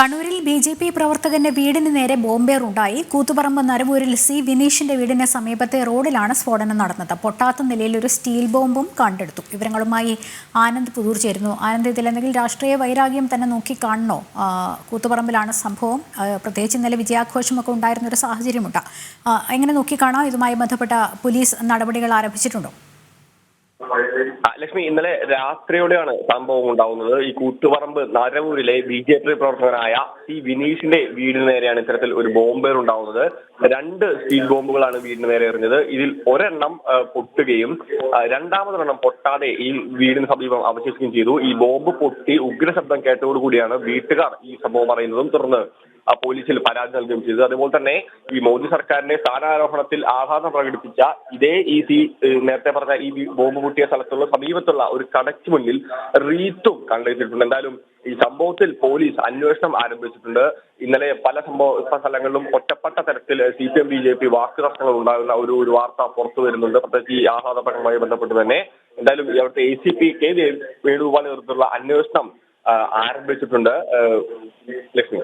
കണ്ണൂരിൽ B J P പ്രവർത്തകന്റെ വീടിന് നേരെ ബോംബേറുണ്ടായി. കൂത്തുപറമ്പ് നരവൂരിൽ സി വിനീഷിന്റെ വീടിന് സമീപത്തെ റോഡിലാണ് സ്ഫോടനം നടന്നത്. പൊട്ടാത്ത നിലയിൽ ഒരു സ്റ്റീൽ ബോംബും കണ്ടെടുത്തു. വിവരങ്ങളുമായി ആനന്ദ് പുതൂർ ചേരുന്നു. ആനന്ദ് ഇതിൽ എന്തെങ്കിലും രാഷ്ട്രീയ വൈരാഗ്യം തന്നെ നോക്കി കാണണോ? കൂത്തുപറമ്പിലാണ് സംഭവം. പ്രത്യേകിച്ച് ഇന്നലെ വിജയാഘോഷമൊക്കെ ഉണ്ടായിരുന്ന ഒരു സാഹചര്യമുണ്ട് എങ്ങനെ നോക്കി കാണാം? ഇതുമായി ബന്ധപ്പെട്ട പോലീസ് നടപടികൾ ആരംഭിച്ചിട്ടുണ്ടോ? ലക്ഷ്മി ഇന്നലെ രാത്രിയോടെയാണ് സംഭവം ഉണ്ടാവുന്നത്. ഈ കൂത്തുപറമ്പ് നരവൂരിലെ ബി ജെ പി പ്രവർത്തകനായ സി വിനീഷിന്റെ വീടിന് നേരെയാണ് ഇത്തരത്തിൽ ഒരു ബോംബേർ ഉണ്ടാവുന്നത്. രണ്ട് സ്റ്റീൽ ബോംബുകളാണ് വീടിന് നേരെ എറിഞ്ഞത്. ഇതിൽ ഒരെണ്ണം പൊട്ടുകയും രണ്ടാമതൊരെണ്ണം പൊട്ടാതെ ഈ വീടിന് സമീപം അവശേഷിക്കുകയും ചെയ്തു. ഈ ബോംബ് പൊട്ടി ഉഗ്രശബ്ദം കേട്ടതോടുകൂടിയാണ് വീട്ടുകാർ ഈ സംഭവം പറയുന്നതും തുടർന്ന് പോലീസിൽ പരാതി നൽകുകയും ചെയ്തു അതുപോലെ തന്നെ ഈ മോദി സർക്കാരിന്റെ സ്ഥാനാരോഹണത്തിൽ ആഘാതം പ്രകടിപ്പിച്ച ഇതേ ഈ നേരത്തെ പറഞ്ഞ ഈ ബോംബ് പൊട്ടിയ സ്ഥലത്തുള്ള സമീപത്തുള്ള ഒരു കടയ്ക്ക് മുന്നിൽ റീത്തും കണ്ടെത്തിയിട്ടുണ്ട്. എന്തായാലും ഈ സംഭവത്തിൽ പോലീസ് അന്വേഷണം ആരംഭിച്ചിട്ടുണ്ട്. ഇന്നലെ പല സംഭവ സ്ഥലങ്ങളിലും ഒറ്റപ്പെട്ട തരത്തിൽ C P M B J P വാക്കു തർക്കങ്ങൾ ഉണ്ടാകുന്ന ഒരു ഒരു വാർത്ത പുറത്തു വരുന്നുണ്ട്. പ്രത്യേകിച്ച് ഈ ആഹ്ലാദ പ്രകടനവുമായി ബന്ധപ്പെട്ട് തന്നെ. എന്തായാലും അവിടുത്തെ A C P K Venugopal നേതൃത്വത്തിലുള്ള അന്വേഷണം ആരംഭിച്ചിട്ടുണ്ട്. ലക്ഷ്മി.